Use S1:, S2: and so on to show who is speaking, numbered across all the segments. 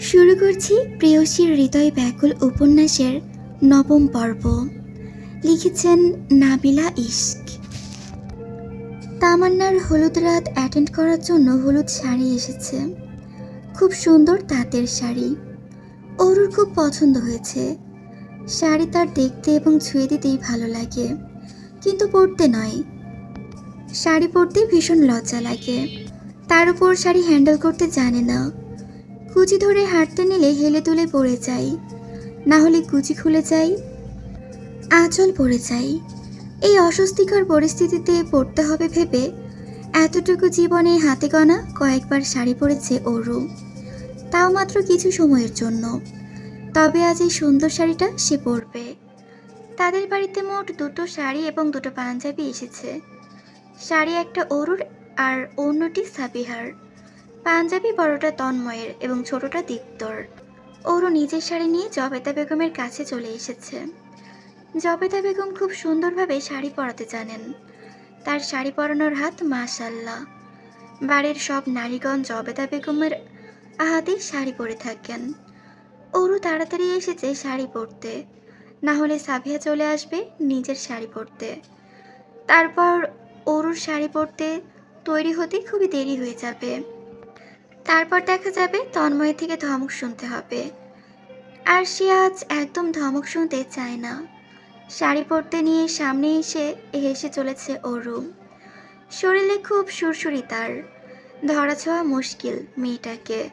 S1: শুরু করছি প্রেয়সীর হৃদয় ব্যাকুল উপন্যাসের নবম পর্ব। লিখেছেন নাবিলা ইশক। তামান্নার হলুদ রাত অ্যাটেন্ড করার জন্য হলুদ শাড়ি এসেছে। খুব সুন্দর তাঁতের শাড়ি। অরুর খুব পছন্দ হয়েছে। শাড়ি তার দেখতে এবং ছুঁয়ে দিতেই ভালো লাগে। কিন্তু পরতে নয়। শাড়ি পরতে ভীষণ লজ্জা লাগে। তার উপর শাড়ি হ্যান্ডেল করতে জানে না। কুচি ধরে হাঁটতে নিলে হেলে তুলে পড়ে যাই। না হলে কুচি খুলে যাই, আঁচল পড়ে যাই। এই অস্বস্তিকর পরিস্থিতিতে পড়তে হবে ভেবে এতটুকু জীবনে হাতে গনা কয়েকবার শাড়ি পরেছে অরু। তাও মাত্র কিছু সময়ের জন্য। তবে আজ এই সুন্দর শাড়িটা সে পরবে। তাদের বাড়িতে মোট দুটো শাড়ি এবং দুটো পাঞ্জাবি এসেছে। শাড়ি একটা অরুর আর অন্যটি সাবিহার। পাঞ্জাবি বড়টা তন্ময়ের এবং ছোটটা দীপ্তর ওরও নিজের শাড়ি নিয়ে জবেদা বেগমের কাছে চলে এসেছে। জবেদা বেগম খুব সুন্দরভাবে শাড়ি পরাতে জানেন। তার শাড়ি পরানোর হাত মাশাল্লাহ। বাড়ির সব নারীগণ জবেদা বেগমের হাতেই শাড়ি পরে থাকেন। ওরও তাড়াতাড়ি এসেছে শাড়ি পরতে। না হলে সাবিয়া চলে আসবে নিজের শাড়ি পরতে। তারপর ওরুর শাড়ি পরতে তৈরি হতে খুবই দেরি হয়ে যাবে। তারপর দেখা যাবে তন্ময় থেকে ধমক শুনতে হবে। আর সে আজ একদম ধমক শুনতে চায় না। শাড়ি পরতে নিয়ে সামনে এসে হেসে চলেছে অরু শরীরে খুব সুরসুরি তার। ধরা ছোঁয়া মুশকিল মেয়েটাকে।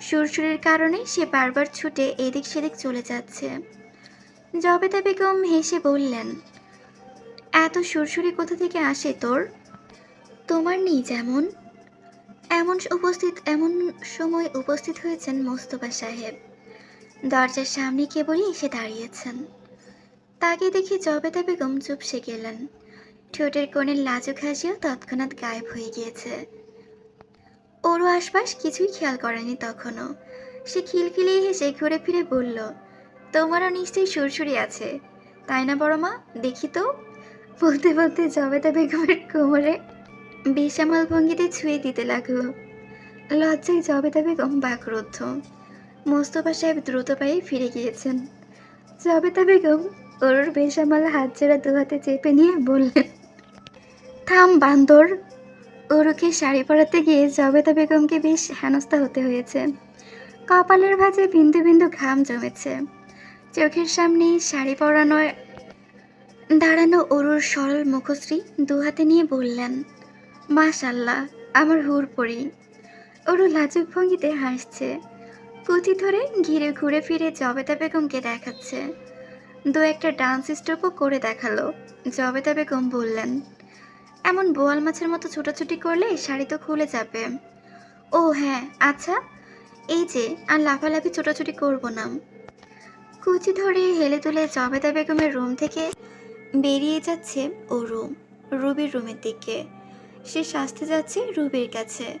S1: সুরসুরির কারণে সে বারবার ছুটে এদিক সেদিক চলে যাচ্ছে। জবেদা বেগম হেসে বললেন, এত সুরসুরি কোথা থেকে আসে তোর? তোমার নেই যেমন। এমন উপস্থিত, এমন সময় উপস্থিত হয়েছেন মোস্তফা সাহেব। দরজার সামনে কেবলই এসে দাঁড়িয়েছেন। তাকে দেখে জবেদা বেগম চুপসে গেলেন। ঠোঁটের কোণের লাজুক হাসিও তৎক্ষণাৎ গায়েব হয়ে গিয়েছে। ওরও আশপাশ কিছুই খেয়াল করেনি তখনও। সে খিলখিলিয়ে হেসে ঘুরে ফিরে বলল, তোমারও নিশ্চয়ই সুরসুরি আছে। তাই না বড় মা দেখি তো। বলতে বলতে জবেদা বেগমের কোমরে বেসামাল ভঙ্গিতে ছুঁয়ে দিতে লাগল। লজ্জায় জবেদা বেগম বাকরুদ্ধ। মোস্তফা সাহেব দ্রুত পায়ে ফিরে গিয়েছেন। জবেদা বেগম ওর বেসামাল হাত জোড়া দু হাতে চেপে নিয়ে বললেন, থাম বান্দর। ওরুকে শাড়ি পরাতে গিয়ে জবেদা বেগমকে বেশ হেনস্থা হতে হয়েছে। কপালের ভাঁজে বিন্দু বিন্দু ঘাম জমেছে। চোখের সামনে শাড়ি পরানো দাঁড়ানো অরুর সরল মুখশ্রী দু হাতে নিয়ে বললেন মাশাল্লাহ, আমার হুর পড়ি ওরু লাজুক ভঙ্গিতে হাসছে। পুঁথি ধরে ঘিরে ঘুরে ফিরে জবেদা বেগমকে দেখাচ্ছে। দু একটা ডান্স স্টেপও করে দেখাল জবেদা বেগম বললেন, এমন বোয়াল মাছের মতো ছোটাছুটি করলে শাড়ি তো খুলে যাবে। ও হ্যাঁ আচ্ছা এই যে, আর লাফালাফি ছোটাছুটি করব না। কুচি ধরে হেলে তুলে জবেদা বেগমের রুম থেকে বেরিয়ে যাচ্ছে ও রুম রুবির রুমের দিকে। সে সাজতে যাচ্ছে রুবির কাছে।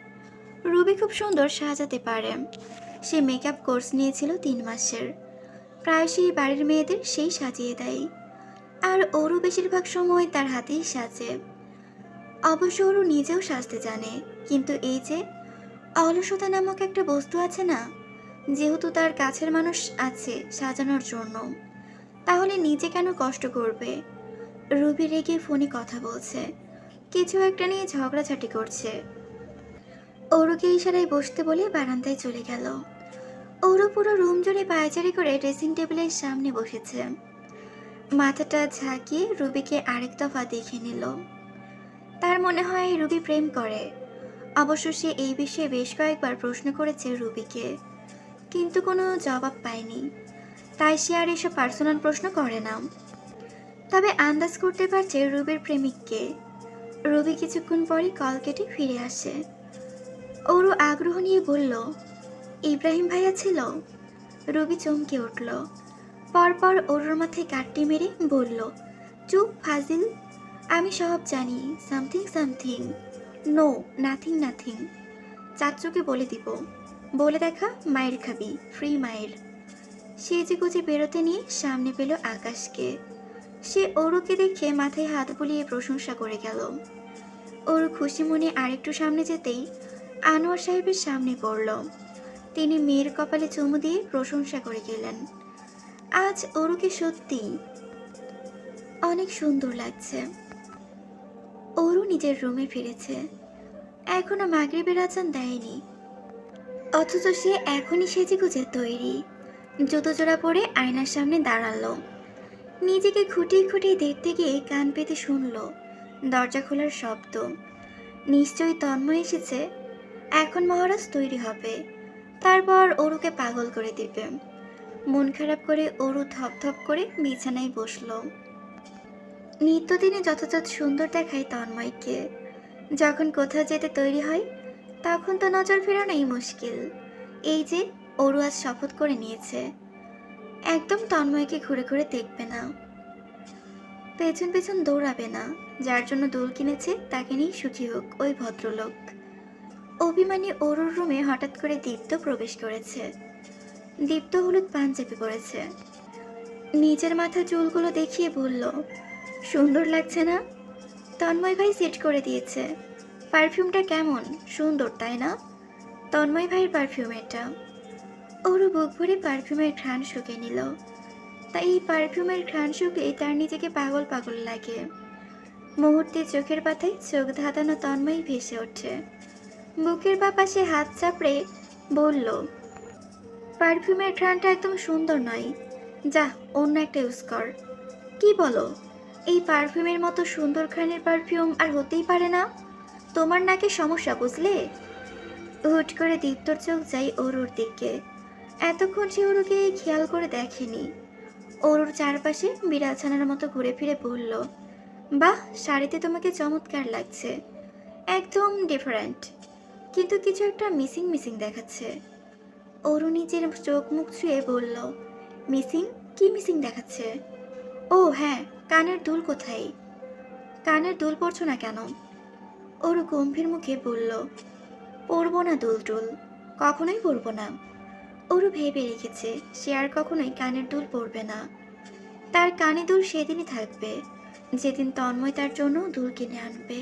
S1: রুবি খুব সুন্দর সাজাতে পারে। সে মেকআপ কোর্স নিয়েছিল তিন মাসের। প্রায়শই বাড়ির মেয়েদের সেই সাজিয়ে দেয়। আর ওরও বেশিরভাগ সময় তার হাতেই সাজে। অবশ্য ওরও নিজেও সাজতে জানে। কিন্তু এই যে, অলসতা নামক একটা বস্তু আছে না, যেহেতু তার কাছের মানুষ আছে সাজানোর জন্য, তাহলে নিজে কেন কষ্ট করবে? রুবি রেগে ফোনে কথা বলছে। কিছু একটা নিয়ে ঝগড়াঝাটি করছে। ওরুকে ইশারায় বসতে বলে বারান্দায় চলে গেল। ওরও পুরো রুম জুড়ে পায়চারি করে ড্রেসিং টেবিলের সামনে বসেছে। মাথাটা ঝাঁকিয়ে রুবিকে আরেক দফা দেখে নিল। তার মনে হয় রুবি প্রেম করে। অবশ্য সে এই বিষয়ে বেশ কয়েকবার প্রশ্ন করেছে রুবিকে, কিন্তু কোনো জবাব পায়নি। তাই সে আর এসব পার্সোনাল প্রশ্ন করে না। তবে আন্দাজ করতে পারছে রুবির প্রেমিককে। রবি কিছুক্ষণ পরই কল কেটে ফিরে আসে। ওরও আগ্রহ নিয়ে বলল, ইব্রাহিম ভাইয়া ছিল? রবি চমকে উঠল। পরপর ওরুর মাথায় কাটটি মেরে বলল, চুপ ফাজিল, আমি সব জানি। Something something. No, nothing nothing. চাচুকে বলে দিব। বলে দেখা মায়ের খাবি, ফ্রি মায়ের। সেজে গুজে বেরোতে নিয়ে সামনে পেল আকাশকে। সে ওরুকে দেখে মাথায় হাত বুলিয়ে প্রশংসা করে গেল। ওর খুশি মনে আরেকটু সামনে যেতেই আনোয়ার সাহেবের সামনে পড়ল। তিনি মেয়ের কপালে চুমু দিয়ে প্রশংসা করে গেলেন। আজ অরুকে সত্যি অনেক সুন্দর লাগছে। অরু নিজের রুমে ফিরেছে। এখনও মাগরিবের আচান দেয়নি। অথচ সে এখনই সেজে গুজে তৈরি। জুতো জোড়া পরে আয়নার সামনে দাঁড়াল। নিজেকে খুঁটিয়ে খুঁটিয়ে দেখতে গিয়ে কান পেতে শুনলো। দরজা খোলার শব্দ। নিশ্চয়ই তন্ময় এসেছে। এখন মহারাজ তৈরি হবে। তারপর অরুকে পাগল করে দিবে। মন খারাপ করে অরু ধপধপ করে বিছানায় বসল। নিত্যদিনে যথাযথ সুন্দর দেখায় তন্ময়কে। যখন কোথাও যেতে তৈরি হয়, তখন তো নজর ফেরানোই মুশকিল। এই যে, অরু আজ শপথ করে নিয়েছে। একদম তন্ময়কে ঘুরে ঘুরে দেখবে না। পেছন পেছন দৌড়াবে না। যার জন্য দোল কিনেছে, তাকে নিয়ে সুখী হোক ওই ভদ্রলোক। অভিমানী অরুর রুমে হঠাৎ করে দীপ্ত প্রবেশ করেছে। দীপ্ত হলুদ পান চেপে পড়েছে নিজের মাথা চুলগুলো দেখিয়ে বলল, সুন্দর লাগছে না? তন্ময় ভাই সেট করে দিয়েছে। পারফিউমটা কেমন? সুন্দর, তাই না? তন্ময় ভাইয়ের পারফিউম এটা। ওরও বুক ভরে পারফিউমের ঘ্রাণ শুকে নিল। তাই এই পারফিউমের ঘ্রাণ শুকলে তার নিজেকে পাগল পাগল লাগে। মুহূর্তে চোখের পাতায় চোখ ধাঁধানো তন্ময় ভেসে ওঠে। বুকের বা পাশে হাত চাপড়ে বলল, পারফিউমের ঘ্রাণটা একদম সুন্দর নয়। যা, অন্য একটা ইউজ কর। কি বলো, এই পারফিউমের মতো সুন্দর ঘ্রাণের পারফিউম আর হতেই পারে না? তোমার নাকি সমস্যা, বুঝলে? হুট করে দীপ্তর চোখ যাই অরুর দিকে। এতক্ষণ সে অরুকে খেয়াল করে দেখেনি। অরুর চারপাশে বিড়ালছানার মতো ঘুরে ফিরে বলল, বাহ, শাড়িতে তোমাকে চমৎকার লাগছে। একদম ডিফারেন্ট কিন্তু কিছু একটা মিসিং মিসিং দেখাচ্ছে। অরু নিজের চোখ মুখ ছুঁয়ে বলল মিসিং কি মিসিং দেখাচ্ছে? ও হ্যাঁ কানের দুল কোথায়? কানের দুল পড়ছো না কেন? ওর গম্ভীর মুখে বলল, পরবো না দুল টুল, কখনোই পরবো না। ওরও ভেবে রেখেছে সে আর কখনোই কানের দুল পরবে না। তার কানে দুল সেদিনই থাকবে, যেদিন তন্ময় তার জন্য দুল কিনে আনবে।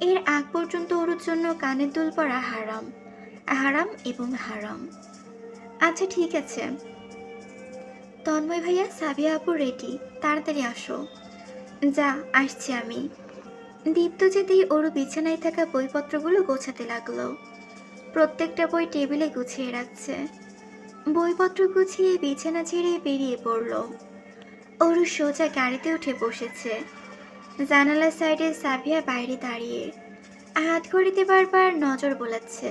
S1: এর আগ পর্যন্ত ওর জন্য কানের দুল পরা হারাম হারাম এবং হারাম। আচ্ছা ঠিক আছে। তন্ময় ভাইয়া, সাবিয়া আপু রেডি তাড়াতাড়ি আসো। যা, আসছি আমি। দীপ্ত যেতেই ওর বিছানায় থাকা বইপত্রগুলো গোছাতে লাগল। প্রত্যেকটা বই টেবিলে গুছিয়ে রাখছে। বইপত্র গুছিয়ে বিছানা ছেড়ে বেরিয়ে পড়ল। ওরু সোজা গাড়িতে উঠে বসেছে। জানালার সাইডে সাবিয়া বাইরে দাঁড়িয়ে হাত ঘড়িতে বারবার নজর বোলাচ্ছে।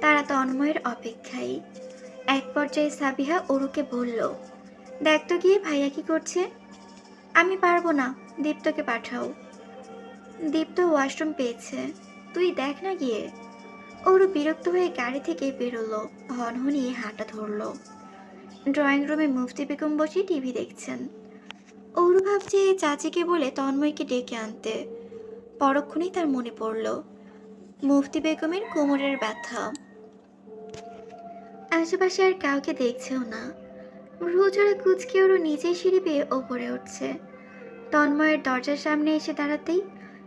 S1: তারা তন্ময়ের অপেক্ষায়। এক পর্যায়ে সাবিহা অরুকে বলল, দেখ তো গিয়ে ভাইয়া কি করছে। আমি পারব না, দীপ্তকে পাঠাও। দীপ্ত ওয়াশরুম পেয়েছে। তুই দেখ না গিয়ে। ওরও বিরক্ত হয়ে গাড়ি থেকে বেরোলো। হন হনহনিয়ে হাঁটা ধরলো। ড্রয়িং রুমে মুফতি বেগম বসে টিভি দেখছেন। ওরু ভাবছে চাচিকে বলে তন্ময়কে ডেকে আনতে। পরক্ষণেই তার মনে পড়ল, মুফতি বেগমের কোমরের ব্যথা। আশেপাশে আর কাউকে দেখছেও না। ভ্রুজোড়া কুচকে ওরও নিজেই সিঁড়ি পেয়ে ওপরে উঠছে। তন্ময়ের দরজার সামনে এসে দাঁড়াতেই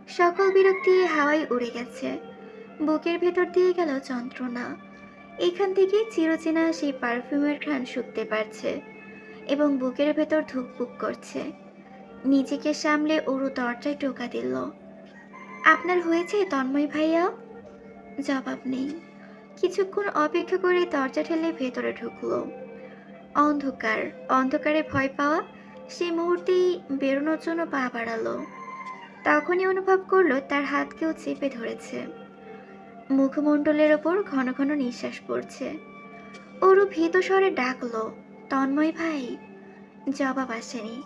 S1: সকল বিরক্তি হাওয়ায় উড়ে গেছে। বুকের ভেতর দিয়ে গেল যন্ত্রণা। এখান থেকে চিরচেনা সেই পারফিউমের ঘ্রাণ শুকতে পারছে এবং বুকের ভেতর ধুকপুক করছে। নিজেকে সামলে ওরু দরজায় টোকা দিল। আপনার হয়েছে তন্ময় ভাইয়া? জবাব নেই। কিছুক্ষণ অপেক্ষা করে দরজা ঠেলে ভেতরে ঢুকলো। অন্ধকার, অন্ধকারে ভয় পাওয়া সে মুহূর্তেই বেরোনোর জন্য পা বাড়ালো। তখনই অনুভব করল তার হাত কেউ চেপে ধরেছে। মুখমণ্ডলের ওপর ঘন ঘন নিঃশ্বাস পড়ছে। ওরও ভীত স্বরে ডাকলো, তন্ময় ভাই! জবাব আসেনি।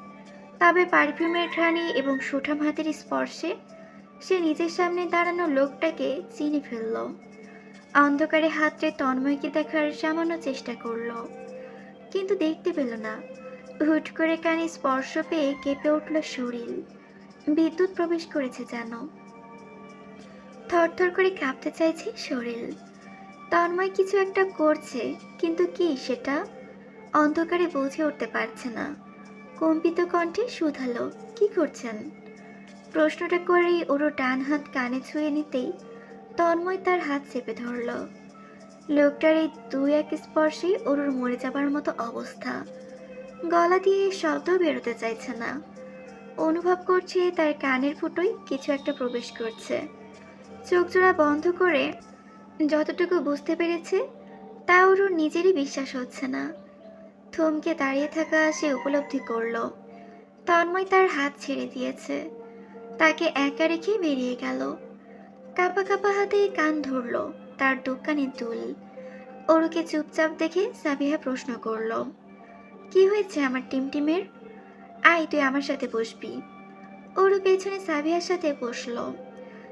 S1: তবে পারফিউমের ঘ্রাণে এবং সুঠাম হাতের স্পর্শে সে নিজের সামনে দাঁড়ানো লোকটাকে চিনে ফেলল। অন্ধকারে হাতরে তন্ময়কে দেখার সামান্য চেষ্টা করল, কিন্তু দেখতে পেল না। হুট করে কানে স্পর্শ পেয়ে কেঁপে উঠল শরীর। বিদ্যুৎ প্রবেশ করেছে যেন। থরথর করে কাঁপতে চাইছে শরীর। তন্ময় কিছু একটা করছে, কিন্তু কি সেটা অন্ধকারে বুঝে উঠতে পারছে না। কম্পিত কণ্ঠে শুধালো, কি করছেন? প্রশ্নটা করেই ওর ডান হাত কানে ছুঁয়ে নিতেই তন্ময় তার হাত চেপে ধরল। লোকটার এই দুই এক স্পর্শে অরুর মরে যাবার মতো অবস্থা। গলা দিয়ে শব্দ বেরোতে চাইছে না। অনুভব করছে তার কানের ফুটোয় কিছু একটা প্রবেশ করছে। চোখ জোড়া বন্ধ করে যতটুকু বুঝতে পেরেছে, তা অরুর নিজেরই বিশ্বাস হচ্ছে না। থমকে দাঁড়িয়ে থাকা সে উপলব্ধি করল। তন্ময় তার হাত ছেড়ে দিয়েছে। তাকে একা রেখে বেরিয়ে গেল। কাপা কাপা হাতে কান ধরলো তার দোকানের দুল। ওরুকে চুপচাপ দেখে সাবিহা প্রশ্ন করল, কি হয়েছে আমার টিমটিমের? আয়, তুই আমার সাথে বসবি। ওরু পেছনে সাবিহার সাথে বসল।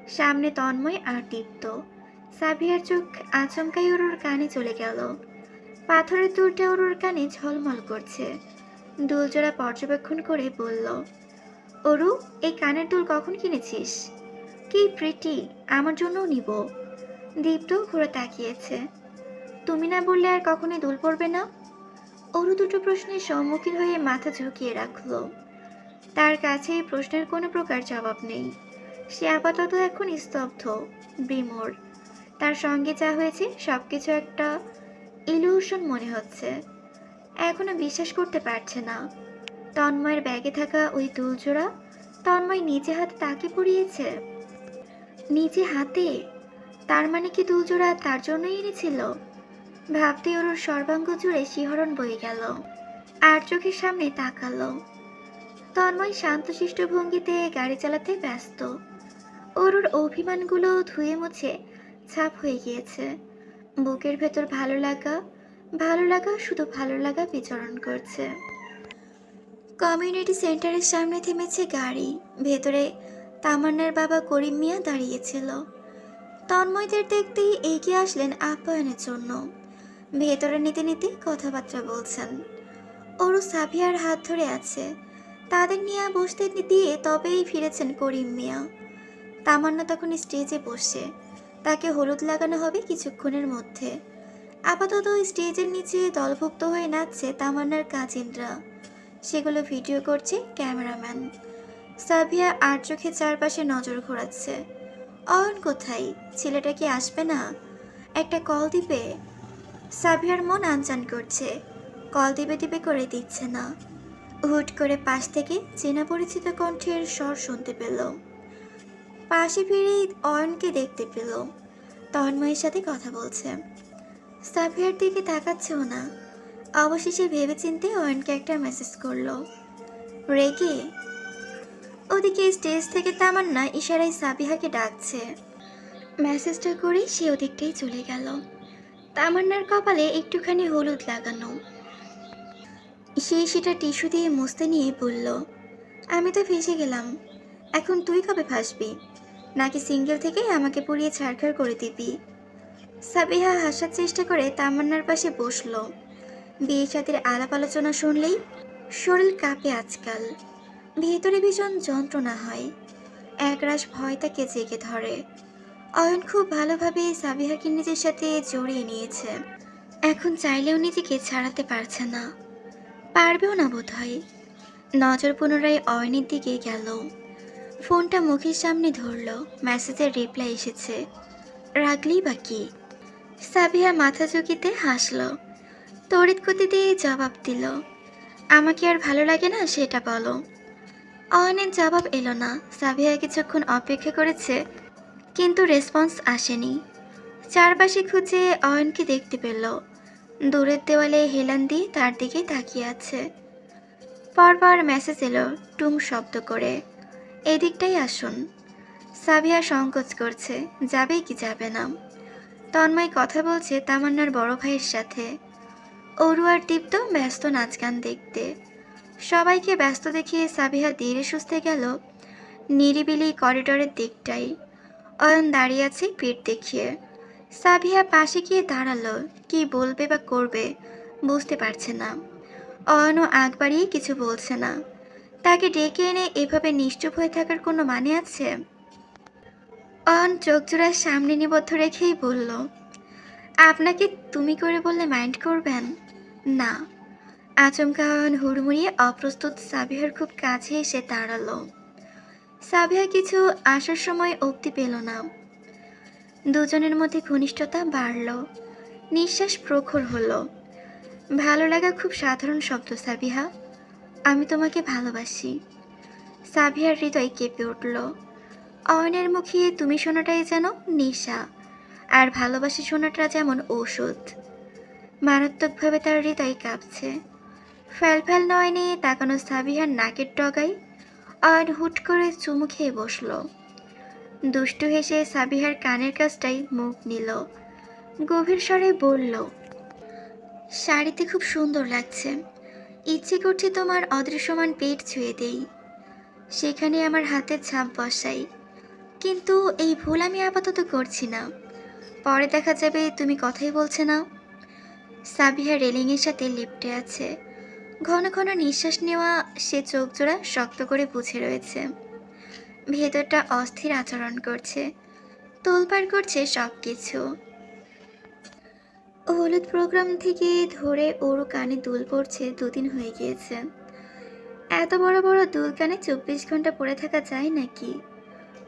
S1: সামনে তন্ময় আর দীপ্ত। সাবিহার চোখ আচমকাই ওর কানে চলে গেল। পাথরের দুলটা ওর কানে ঝলমল করছে। দুলজোড়া পর্যবেক্ষণ করে বলল অরু এই কানের দুল কখন কিনেছিস? কি প্রিটি আমার জন্যও নিব। দীপ্ত ঘুরে তাকিয়েছে। তুমি না বললে আর কখনোই দুল পড়বে না? অরু দুটো প্রশ্নের সম্মুখীন হয়ে মাথা ঝুঁকিয়ে রাখল। তার কাছে এই প্রশ্নের কোনো প্রকার জবাব নেই। সে আপাতত এখন স্তব্ধ বিমোর তার সঙ্গে যা হয়েছে, সবকিছু একটা ইলিউশন মনে হচ্ছে। এখনও বিশ্বাস করতে পারছে না। তন্ময়ের ব্যাগে থাকা ওই দুলজোড়া তন্ময় নিজে হাতে তাকে পরিয়েছে নিজে হাতে? তার মানে কি দুলজোড়া তার জন্যই এনেছিল? ভাবতে ওর সর্বাঙ্গ জুড়ে শিহরণ বয়ে গেল। আর চোখের সামনে তাকালো। তন্ময় শান্তশিষ্ট ভঙ্গিতে গাড়ি চালাতে ব্যস্ত। ওর অভিমানগুলো ধুয়ে মুছে ছাপ হয়ে গিয়েছে। বুকের ভেতর ভালো লাগা ভালো লাগা, শুধু ভালো লাগা বিচরণ করছে। কমিউনিটি সেন্টারের সামনে থেমেছে গাড়ি। ভেতরে তামান্নার বাবা করিম মিয়া দাঁড়িয়েছিল। তন্ময়দের দেখতেই এগিয়ে আসলেন আপ্যায়নের জন্য। ভেতরে নিতে নিতে কথাবার্তা বলছেন। ওরু সাভিয়ার হাত ধরে আছে। তাদের নিয়ে বসতে দিয়ে তবেই ফিরেছেন করিম মিয়া। তামান্না তখন স্টেজে বসে। তাকে হলুদ লাগানো হবে কিছুক্ষণের মধ্যে। আপাতত স্টেজের নিচে দলভুক্ত হয়ে নাচছে তামান্নার কাজিনরা। সেগুলো ভিডিও করছে ক্যামেরাম্যান। সাভিয়া আর চোখে চারপাশে নজর ঘোরাচ্ছে। অয়ন কোথায়? ছেলেটা কি আসবে না? একটা কল দিবে? সাভিয়ার মন আনচান করছে। কল দিবে দিবে করে দিচ্ছে না। হুট করে পাশ থেকে চেনা পরিচিত কণ্ঠের স্বর শুনতে পেল। পাশে ফিরেই অয়নকে দেখতে পেল। তন্ময়ের সাথে কথা বলছে। সাফিয়ার দিকে তাকাচ্ছেও না। অবশেষে ভেবেচিন্তে অয়নকে একটা মেসেজ করল। রেগে? ওদিকে স্টেজ থেকে তামান্না ইশারায় সাবিহাকে ডাকছে। মেসেজটা করে সে ওদিকটাই চলে গেল। তামান্নার কপালে একটুখানি হলুদ লাগানো। সে সেটা টিস্যু দিয়ে মুছতে নিয়ে বলল, আমি তো ফেসে গেলাম। এখন তুই কবে ফাঁসবি নাকি সিঙ্গেল থেকে আমাকে পুড়িয়ে ছাড়খাড় করে দিবি? সাবিহা হাসার চেষ্টা করে তামান্নার পাশে বসল। বিয়ে সাথের আলাপ আলোচনা শুনলেই শরীর কাঁপে আজকাল। ভেতরে ভীষণ যন্ত্রণা হয়। একরাশ ভয় তাকে জেগে ধরে। অয়ন খুব ভালোভাবে সাবিহাকে নিজের সাথে জড়িয়ে নিয়েছে। এখন চাইলেও নিজেকে ছাড়াতে পারছে না। পারবেও না বোধ হয় নজর পুনরায় অয়নের দিকে গেল। ফোনটা মুখের সামনে ধরলো, মেসেজের রিপ্লাই এসেছে। রাগলেই বা কি? সাবিহা মাথা ঝুঁকিতে হাসলো। তড়িৎ গতিতে জবাব দিল, আমাকে আর ভালো লাগে না সেটা বলো। অয়নের জবাব এলো না। সাবিহা কিছুক্ষণ অপেক্ষা করেছে, কিন্তু রেসপন্স আসেনি। চারপাশে খুঁজে অয়নকে দেখতে পেল। দূরের দেওয়ালে হেলান দিয়ে তার দিকে তাকিয়ে আছে। পরপর মেসেজ এলো টুম শব্দ করে। এদিকটাই আসুন। সাবিয়া সংকোচ করছে যাবে কি যাবে না। তন্ময় কথা বলছে তামান্নার বড় ভাইয়ের সাথে। অরু আর দীপ্ত ব্যস্ত নাচ গান দেখতে। সবাইকে ব্যস্ত দেখিয়ে সাবিহা ধীরে সুস্থে গেল নিরিবিলি করিডরের দিকটাই। অয়ন দাঁড়িয়ে আছে পিঠ দেখিয়ে। সাবিহা পাশে গিয়ে দাঁড়াল, কি বলবে বা করবে বুঝতে পারছে না। অয়নও আগ বাড়িয়ে কিছু বলছে না। তাকে ডেকে এনে এভাবে নিশ্চুপ হয়ে থাকার কোনো মানে আছে? অন চোখ জোড়ার সামনে নিবদ্ধ রেখেই বলল, আপনাকে তুমি করে বললে মাইন্ড করবেন? না। আচমকা অয়ন হুড়মুড়িয়ে অপ্রস্তুত সাবিহার খুব কাছে এসে দাঁড়াল। সাবিহা কিছু আসার সময় অবধি পেল না। দুজনের মধ্যে ঘনিষ্ঠতা বাড়ল। নিঃশ্বাস প্রখর হলো। ভালো লাগা খুব সাধারণ শব্দ সাবিহা। আমি তোমাকে ভালোবাসি। সাবিহার হৃদয় কেঁপে উঠল। অয়নের মুখে তুমি শোনাটাই যেন নেশা, আর ভালোবাসি শোনাটা যেমন ঔষধ। মারাত্মকভাবে তার হৃদয় কাঁপছে। ফ্যাল ফ্যাল নয়নে তাকানো সাবিহার নাকের ডগায় অয়ন হুট করে চুমু খেয়ে বসল। দুষ্টু হেসে সাবিহার কানের কাছটাই মুখ নিল। গভীর স্বরে বলল, শাড়িতে খুব সুন্দর লাগছে। ইচ্ছে করছে তোমার অদৃশ্যমান পেট ছুঁয়ে দেই। সেখানে আমার হাতের ছাপ বসাই। কিন্তু এই ভুল আমি আপাতত করছি না। পরে দেখা যাবে তুমি কথাই বলছে না। সাবিহা রেলিংয়ের সাথে লিপটে আছে। ঘন ঘন নিঃশ্বাস নেওয়া সে চোখ জোড়া শক্ত করে বুঝে রয়েছে। ভেতরটা অস্থির আচরণ করছে। তোলপাড় করছে সব কিছু হলুদ প্রোগ্রাম থেকে ধরে ওর কানে দুল পড়ছে, দুদিন হয়ে গিয়েছে। এত বড় বড় দুল কানে চব্বিশ ঘণ্টা পরে থাকা যায় নাকি?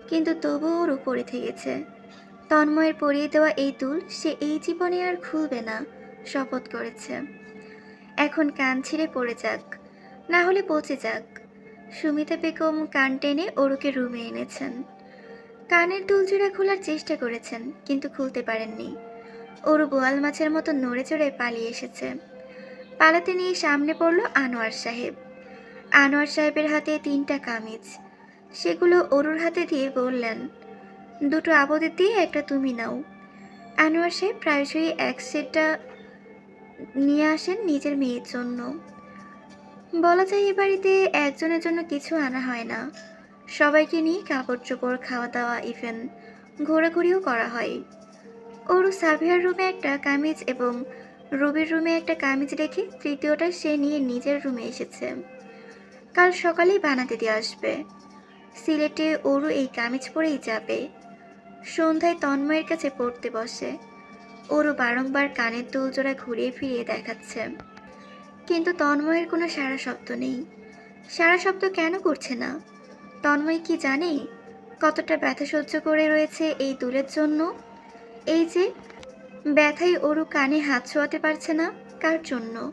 S1: কিন্তু তবুও ওর পরে থেকেছে। তন্ময়ের পরিয়ে দেওয়া এই দুল সে এই জীবনে আর খুলবে না, শপথ করেছে। এখন কান ছিঁড়ে পড়ে যাক, না হলে পচে যাক। সুমিতা বেগম কান টেনে ওরুকে রুমে এনেছেন। কানের দুলজোড়া খোলার চেষ্টা করেছেন, কিন্তু খুলতে পারেননি। ওরু বোয়াল মাছের মতো নড়ে চড়ে পালিয়ে এসেছে। পালাতে নিয়ে সামনে পড়ল আনোয়ার সাহেব। আনোয়ার সাহেবের হাতে তিনটা কামিজ। সেগুলো অরুর হাতে দিয়ে বললেন, দুটো আবদের দিয়ে একটা তুমি নাও। আনোয়ার সাহেব প্রায়শই এক সেটটা নিয়ে আসেন নিজের মেয়ের জন্য। বলা যায় এ বাড়িতে একজনের জন্য কিছু আনা হয় না। সবাইকে নিয়ে কাপড় চোপড় খাওয়া দাওয়া, ইভেন ঘোরাঘুরিও করা হয়। ওরু সাভিয়ার রুমে একটা কামিজ এবং রবির রুমে একটা কামিজ রেখে তৃতীয়টা সে নিয়ে নিজের রুমে এসেছে। কাল সকালেই বানাতে দিয়ে আসবে। সিলেটে ওরু এই কামিজ পরেই যাবে। সন্ধ্যায় তন্ময়ের কাছে পড়তে বসে। ওরও বারংবার কানের দুলজোড়া ঘুরিয়ে ফিরিয়ে দেখাচ্ছে। কিন্তু তন্ময়ের কোনো সারা শব্দ নেই। সারা শব্দ কেন করছে না? তন্ময় কি জানে? কতটা ব্যথা সহ্য করে রয়েছে এই দুলের জন্য? এই যে ব্যথায় ওরু কানে হাত ছোঁয়াতে পারছে না, কার জন্য?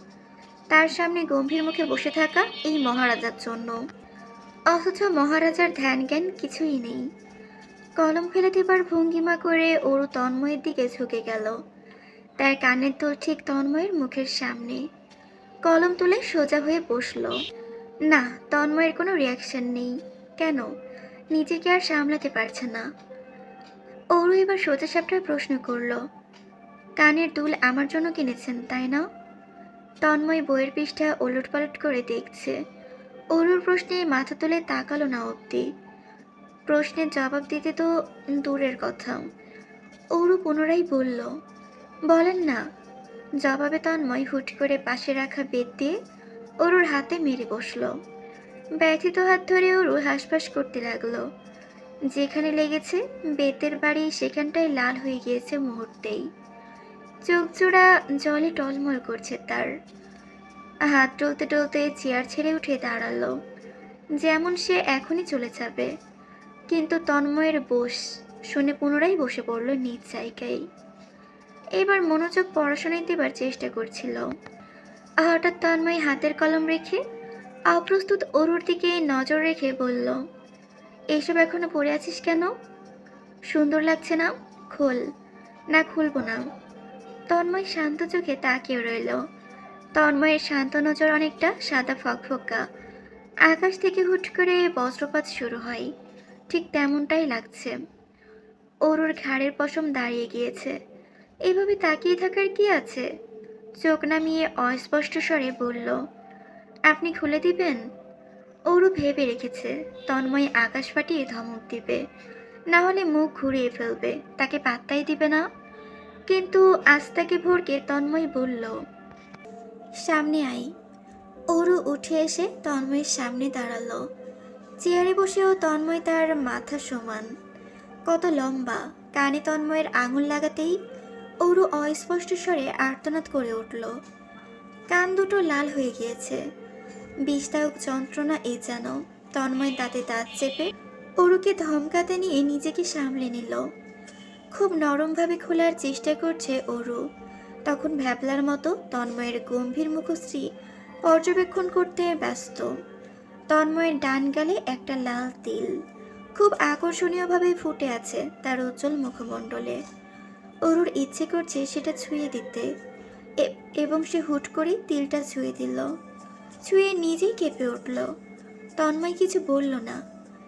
S1: তার সামনে গম্ভীর মুখে বসে থাকা এই মহারাজার জন্য। অথচ মহারাজার ধ্যান জ্ঞান কিছুই নেই। কলম ফেলে দেবার ভঙ্গিমা করে ওরু তন্ময়ের দিকে ঝুঁকে গেল। তার কানের তোল ঠিক তন্ময়ের মুখের সামনে। কলম তুলে সোজা হয়ে বসল। না, তন্ময়ের কোনো রিয়াকশন নেই। কেন? নিজেকে আর সামলাতে পারছে না। ওরু এবার সোজা সাপটার প্রশ্ন করল। কানের দুল আমার জন্য কিনেছেন, তাই না? তন্ময় বইয়ের পৃষ্ঠা ওলট পালট করে দেখছে। অরুর প্রশ্নে মাথা তুলে তাকালো না অব্দি প্রশ্নের জবাব দিতে তো দূরের কথা। অরু পুনরায় বলল, বলেন না। জবাবে তন্ময় হুট করে পাশে রাখা বেদ দিয়ে অরুর হাতে মেরে বসল। ব্যথিত হাত ধরে অরু হাসফাস করতে লাগল। যেখানে লেগেছে বেতের বাড়ি সেখানটায় লাল হয়ে গিয়েছে মুহূর্তেই। চোখ জোড়া জলে টলমল করছে তার। হাত টলতে টলতে চেয়ার ছেড়ে উঠে দাঁড়াল, যেমন সে এখনই চলে যাবে। কিন্তু তন্ময়ের বস শুনে পুনরায় বসে পড়ল নিজ জায়গায়। এবার মনোযোগ পড়াশোনায় দেবার চেষ্টা করছিল। হঠাৎ তন্ময় হাতের কলম রেখে অপ্রস্তুত অরুর দিকে নজর রেখে বলল এইসব এখনও পড়ে আছিস কেন? সুন্দর লাগছে না? খোল। না, খুলবো না। তন্ময় শান্ত চোখে তাকিয়ে রইল। তন্ময়ের শান্ত নজর অনেকটা সাদা ফকফকা। আকাশ থেকে হুট করে বজ্রপাত শুরু হয়। ঠিক তেমনটাই লাগছে। অরুর ঘাড়ের পশম দাঁড়িয়ে গিয়েছে। এভাবে তাকিয়ে থাকার কি আছে? চোখ নামিয়ে অস্পষ্ট স্বরে বলল, আপনি খুলে দিবেন? অরু ভেবে রেখেছে, তন্ময় আকাশ ফাটিয়ে ধমক দিবে। না হলে মুখ ঘুরিয়ে ফেলবে, তাকে পাত্তাই দিবে না। কিন্তু আজ তাকে ভোরকে তন্ময় বলল, সামনে আই ওরু উঠে এসে তন্ময়ের সামনে দাঁড়াল। চেয়ারে বসেও তন্ময় তার মাথা সমান। কত লম্বা, কানে তন্ময়ের আঙুল লাগাতেই ওরু অস্পষ্ট স্বরে আর্তনাদ করে উঠল। কান দুটো লাল হয়ে গিয়েছে। বিষদায়ক যন্ত্রণা এ যেন তন্ময় দাঁতে দাঁত চেপে অরুকে ধমকাতে নিয়ে নিজেকে সামলে নিল। খুব নরমভাবে খোলার চেষ্টা করছে অরু। তখন ভ্যাবলার মতো তন্ময়ের গম্ভীর মুখশ্রী পর্যবেক্ষণ করতে ব্যস্ত। তন্ময়ের ডান গালে একটা লাল তিল খুব আকর্ষণীয়ভাবে ফুটে আছে তার উজ্জ্বল মুখমণ্ডলে। অরুর ইচ্ছে করছে সেটা ছুঁয়ে দিতে এবং সে হুট করে তিলটা ছুঁয়ে দিল। ছুঁয়ে নিজেই কেঁপে উঠল। তন্ময় কিছু বলল না।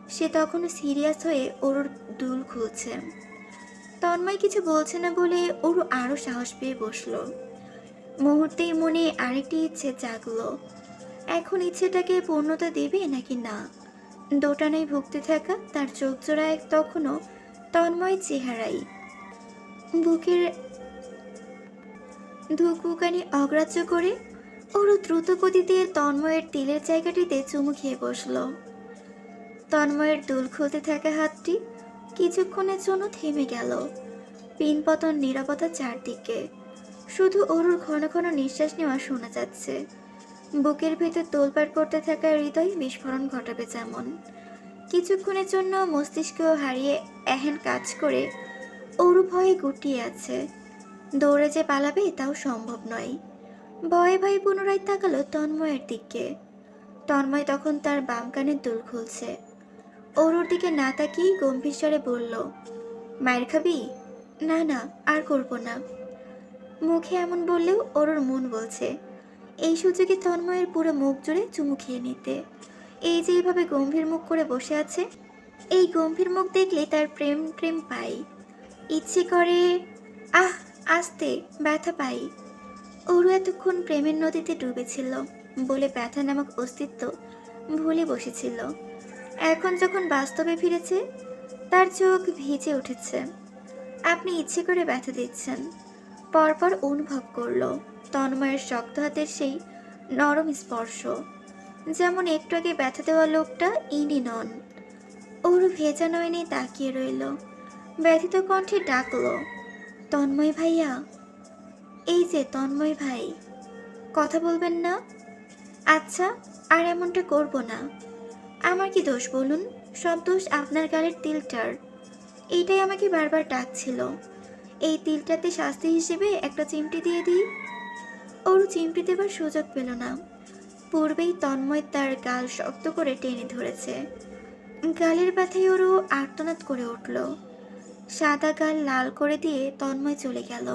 S1: সে তখনও সিরিয়াস হয়ে অরুর দুল খুলছে। তন্ময় কিছু বলছে না বলে অরু আরও সাহস পেয়ে বসল। মুহূর্তেই মনে আরেকটি ইচ্ছে জাগলো। এখন ইচ্ছেটাকে পূর্ণতা দেবে নাকি না? দোটানায় ভুগতে থাকা তার চোখ জোড়ায় তখনও তন্ময় চেহারাই বুকের ধুকপুকানি অগ্রাহ্য করে ওরও দ্রুত গতিতে তন্ময়ের তিলের জায়গাটিতে চুমু খেয়ে বসল। তন্ময়ের দুল খুলতে থাকা হাতটি কিছুক্ষণের জন্য থেমে গেল, পিনপতন নিরাপত্তা চারদিকে। শুধু অরুর ঘন ঘন নিঃশ্বাস নেওয়া শোনা যাচ্ছে। বুকের ভেতর তোলপাড় করতে থাকা হৃদয় বিস্ফোরণ ঘটাবে যেমন। কিছুক্ষণের জন্য মস্তিষ্ক হারিয়ে এহেন কাজ করে অরু ভয়ে গুটিয়ে আছে। দৌড়ে যে পালাবে তাও সম্ভব নয়। ভয়ে ভয়ে পুনরায় তাকালো তন্ময়ের দিকে। তন্ময় তখন তার বাম কানের দুল খুলছে। অরুর দিকে না তাকিয়েই গম্ভীর স্বরে বলল, মায়ের খাবি? না না, আর করব না। মুখে এমন বললেও অরুর মন বলছে। এই সুযোগে তন্ময়ের পুরো মুখ জুড়ে চুমু খেয়ে নিতে। এই যে এইভাবে গম্ভীর মুখ করে বসে আছে, এই গম্ভীর মুখ দেখলে তার প্রেম প্রেম পাই। ইচ্ছে করে, আহ, আস্তে, ব্যথা পাই। ওরও এতক্ষণ প্রেমের নদীতে ডুবেছিল বলে ব্যথা নামক অস্তিত্ব ভুলে বসেছিল। এখন যখন বাস্তবে ফিরেছে, তার চোখ ভিজে উঠেছে। আপনি ইচ্ছে করে ব্যথা দিচ্ছেন। পরপর অনুভব করল, তন্ময়ের শক্ত হাতের সেই নরম স্পর্শ। যেমন একটু আগে ব্যথা দেওয়া লোকটা ইনি নন। ওর ভেজা নয়নে তাকিয়ে রইল। ব্যথিত কণ্ঠে ডাকলো, তন্ময় ভাইয়া এই যে তন্ময় ভাই, কথা বলবেন না? আচ্ছা আর এমনটা করব না। আমার কি দোষ বলুন? সব দোষ আপনার গালের তিলটার। এইটাই আমাকে বারবার ডাকছিল। এই তিলটাতে শাস্তি হিসেবে একটা চিমটি দিয়ে দিই। ওর চিমটি দেবার সুযোগ পেল না। পূর্বেই তন্ময় তার গাল শক্ত করে টেনে ধরেছে। গালের ব্যথায় ওরও আর্তনাদ করে উঠল। সাদা গাল লাল করে দিয়ে তন্ময় চলে গেল।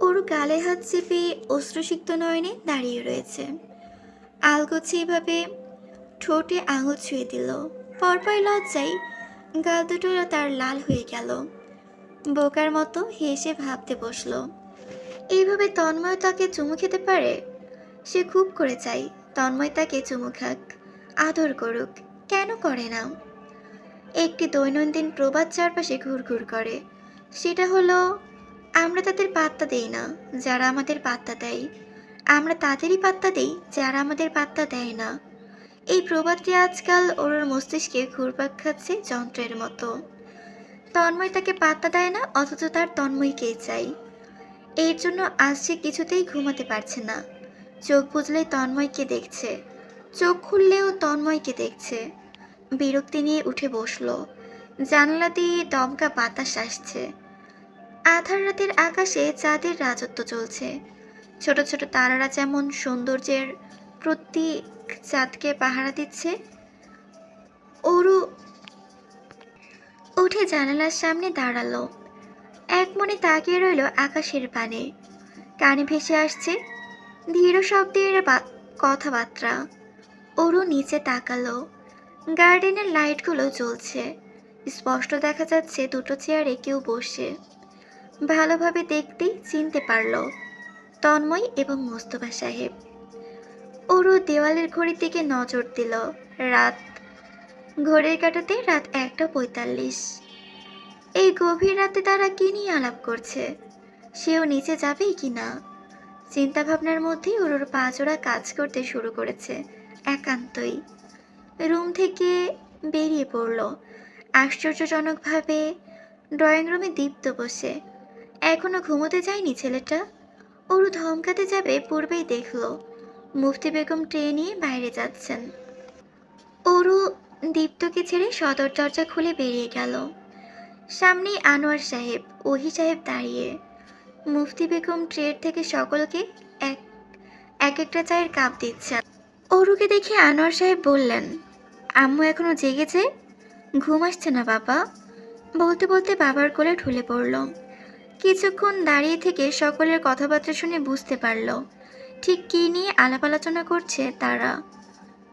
S1: ওর গালে হাত চেপে অশ্রুসিক্ত নয়নে দাঁড়িয়ে রয়েছে। আলগোছে এভাবে ঠোঁটে আঙুল ছুঁয়ে দিল। পরপর লজ্জায় গাল দুটো তার লাল হয়ে গেল। বোকার মতো হেসে ভাবতে বসল। এইভাবে তন্ময় তাকে চুমু খেতে পারে? সে খুব করে চাই তন্ময় তাকে চুমু খাক, আদর করুক, কেন করে না? একটি দৈনন্দিন প্রবাদ চারপাশে ঘুরঘুর করে। সেটা হলো আমরা তাদের পাত্তা দেই না, যারা আমাদের পাত্তা দেয়। আমরা তাদেরই পাত্তা দেই, যারা আমাদের পাত্তা দেয় না। এই প্রবাদটি আজকাল ওর মস্তিষ্কে ঘুরপাক খাচ্ছে যন্ত্রের মতো। তন্ময় তাকে পাত্তা দেয় না, অথচ তার তন্ময়কেই চাই? এর জন্য আজ সে কিছুতেই ঘুমাতে পারছে না। চোখ বুঝলেই তন্ময়কে দেখছে? চোখ খুললেও তন্ময়কে দেখছে? বিরক্তি নিয়ে উঠে বসল। জানলা দিয়ে দমকা বাতাস আসছে। আধার রাতের আকাশে চাঁদের রাজত্ব চলছে। ছোট ছোট তারারা যেমন সৌন্দর্যের প্রত্যেক চাঁদকে পাহারা দিচ্ছে, ওরু উঠে জানালার সামনে দাঁড়াল। এক মনে তাকিয়ে রইল আকাশের পানে। কানে ভেসে আসছে ধীর শব্দের কথাবার্তা। ওরু নিচে তাকালো। গার্ডেনের লাইটগুলো জ্বলছে। স্পষ্ট দেখা যাচ্ছে দুটো চেয়ারে কেউ বসে। ভালোভাবে দেখতেই চিনতে পারল তন্ময় এবং মোস্তফা সাহেব। ওরও দেওয়ালের ঘড়ির দিকে নজর দিল। রাত, ঘড়ির কাটাতে রাত একটা পঁয়তাল্লিশ। এই গভীর রাতে তারা কি নিয়ে আলাপ করছে? সেও নিচে যাবেই কি না? চিন্তা ভাবনার মধ্যেই ওর পাঁচোরা কাজ করতে শুরু করেছে একান্তই। রুম থেকে বেরিয়ে পড়ল। আশ্চর্যজনকভাবে ড্রয়িং রুমে দীপ্ত বসে। এখনও ঘুমোতে যায়নি ছেলেটা? ওরু ধমকাতে যাবে পূর্বেই দেখল। মুফতি বেগম ট্রেন নিয়ে বাইরে যাচ্ছেন। ওরু দীপ্তকে ছেড়ে সদর দরজা খুলে বেরিয়ে গেল। সামনেই আনোয়ার সাহেব, ওহি সাহেব দাঁড়িয়ে। মুফতি বেগম ট্রের থেকে সকলকে এক এক একটা চায়ের কাপ দিচ্ছেন। অরুকে দেখে আনোয়ার সাহেব বললেন, আম্মু এখনও জেগেছে? ঘুম আসছে না বাবা? বলতে বলতে বাবার কোলে ঢুলে পড়ল। কিছুক্ষণ দাঁড়িয়ে থেকে সকলের কথাবার্তা শুনে বুঝতে পারল, ঠিক কী নিয়ে আলাপ আলোচনা করছে তারা।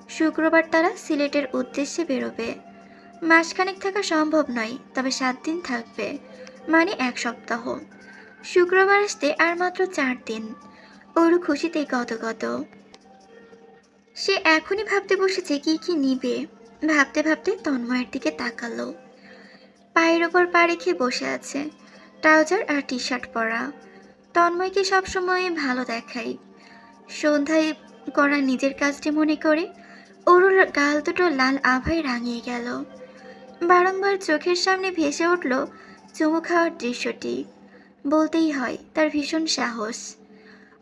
S1: শুক্রবার তারা সিলেটের উদ্দেশ্যে বেরোবে। মাসখানেক থাকা সম্ভব নয়, তবে সাত দিন থাকবে মানে এক সপ্তাহ। শুক্রবার আসতে আর মাত্র চার দিন। ওরও খুশিতে গত গত সে এখনই ভাবতে বসেছে কি কি নিবে। ভাবতে ভাবতে তন্ময়ের দিকে তাকালো। পায়ের ওপর পা রেখে বসে আছে। ট্রাউজার আর টি শার্ট পরা। তন্ময়কে সবসময় ভালো দেখাই সন্ধ্যায় করা নিজের কাজটি মনে করে ওর গাল দুটো লাল আভায় রাঙিয়ে গেল। বারংবার চোখের সামনে ভেসে উঠল চুমু খাওয়ার দৃশ্যটি। বলতেই হয়, তার ভীষণ সাহস।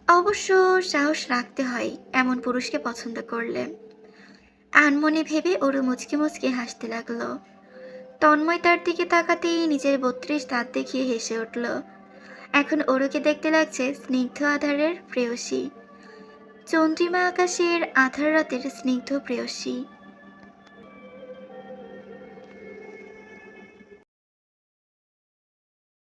S1: অবশ্য সাহস রাখতে হয় এমন পুরুষকে পছন্দ করলে। আনমনে ভেবে ওরু মুচকি মুচকি হাসতে লাগল। তন্ময় তার দিকে তাকাতেই নিজের বত্রিশ দাঁত দেখিয়ে হেসে উঠল। এখন ওরকে দেখতে লাগছে স্নিগ্ধ আধারের প্রেয়সী। চন্দ্রিমা আকাশের আধার রাতের স্নিগ্ধ প্রেয়সী।